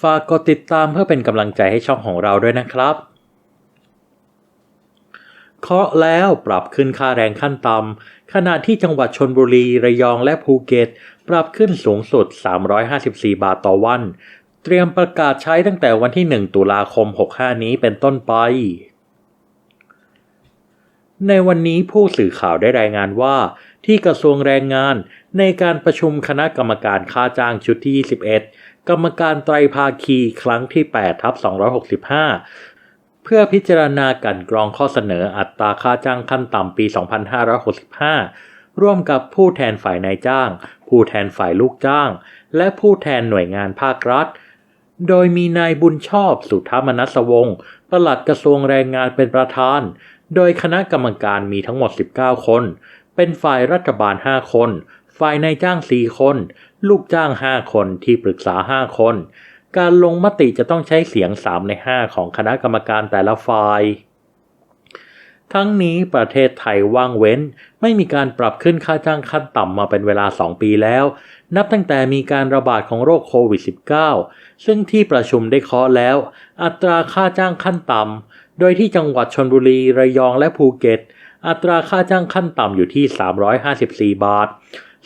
ฝากกดติดตามเพื่อเป็นกำลังใจให้ช่องของเราด้วยนะครับ เคาะแล้วปรับขึ้นค่าแรงขั้นต่ำขณะที่จังหวัดชนบุรี ระยองและภูเก็ต ปรับขึ้นสูงสุด 354 บาทต่อวัน เตรียมประกาศใช้ตั้งแต่วันที่ 1 ตุลาคม 65 นี้เป็นต้นไป ในวันนี้ผู้สื่อข่าวได้รายงานว่า ที่กระทรวงแรงงาน ในการประชุมคณะกรรมการค่าจ้างชุดที่ 21 กรรมการไตรภาคีครั้งที่8ทับ265 เพื่อพิจารณากันกรองข้อเสนออัตราค่าจ้างขั้นต่ำปี 2565 ร่วมกับผู้แทนฝ่ายนายจ้าง ผู้แทนฝ่ายลูกจ้าง และผู้แทนหน่วยงานภาครัฐโดยมีนายบุญชอบสุธรรมนัสวงศ์ปลัดกระทรวงแรงงานเป็นประธาน โดยคณะกรรมการมีทั้งหมด 19 คน เป็นฝ่ายรัฐบาล 5 คน ฝ่ายนายจ้าง 4 คน ลูกจ้าง 5 คนที่ปรึกษา 5 คน การลงมติจะต้องใช้เสียง 3 ใน 5 ของคณะกรรมการแต่ละฝ่าย ทั้งนี้ประเทศไทยว่างเว้น ไม่มีการปรับขึ้นค่าจ้างขั้นต่ำมาเป็นเวลา 2 ปีแล้ว นับตั้งแต่มีการระบาดของโรคโควิด -19 ซึ่งที่ประชุมได้เคาะแล้ว อัตราค่าจ้างขั้นต่ำโดยที่จังหวัดชนบุรี ระยองและภูเก็ต อัตราค่าจ้างขั้นต่ำอยู่ที่ 354 บาท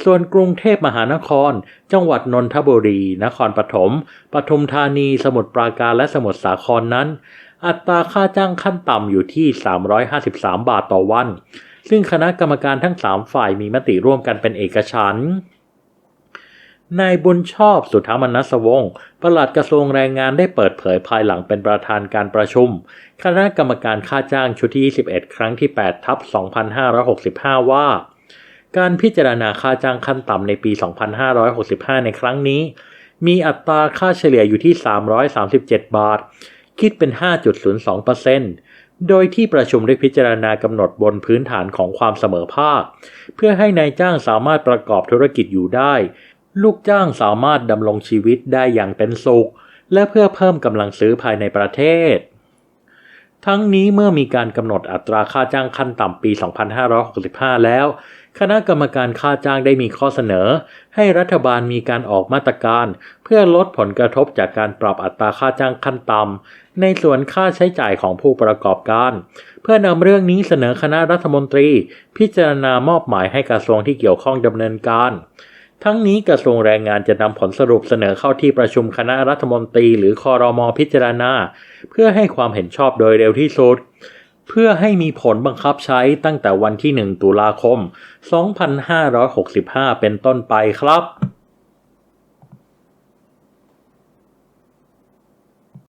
ส่วนกรุงเทพมหานคร จังหวัดนนทบุรี นครปฐม ปทุมธานี สมุทรปราการ และสมุทรสาครนั้น อัตราค่าจ้างขั้นต่ำอยู่ที่ 353 บาทต่อวัน ซึ่งคณะกรรมการทั้ง 3 ฝ่ายมีมติร่วมกันเป็นเอกฉันท์ นายบุญชอบสุธรรมนัสวงศ์ปลัดกระทรวงแรงงานได้เปิดเผยภายหลังเป็นประธานการประชุม คณะกรรมการค่าจ้างชุดที่ 21 ครั้งที่ 8 ทับ 2565 ว่า การพิจารณาค่าจ้างขั้นต่ำในปี 2565 ในครั้งนี้ มีอัตราค่าเฉลี่ยอยู่ที่ 337 บาท คิดเป็น 5.02%โดยที่ประชุมได้พิจารณากำหนดบนพื้นฐานของความเสมอภาค เพื่อให้นายจ้างสามารถประกอบธุรกิจอยู่ได้ ลูกจ้างสามารถดำรงชีวิตได้อย่างเป็นสุข และเพื่อเพิ่มกำลังซื้อภายในประเทศ ทั้งนี้เมื่อมีการกำหนดอัตราค่าจ้างขั้นต่ำปี 2565 แล้ว คณะกรรมการค่าจ้างได้มีข้อเสนอ ให้รัฐบาลมีการออกมาตรการ เพื่อลดผลกระทบจากการปรับอัตราค่าจ้างขั้นต่ำในส่วนค่าใช้จ่ายของผู้ประกอบการ เพื่อนำเรื่องนี้เสนอคณะรัฐมนตรี พิจารณามอบหมายให้กระทรวงที่เกี่ยวข้องดำเนินการ ทั้งนี้กระทรวงแรงงานจะนำผลสรุปเสนอเข้าที่ประชุมคณะรัฐมนตรีหรือคอรมอพิจารณา เพื่อให้ความเห็นชอบโดยเร็วที่สุด เพื่อให้มีผลบังคับใช้ตั้งแต่วันที่ 1 ตุลาคม 2565 เป็นต้นไปครับ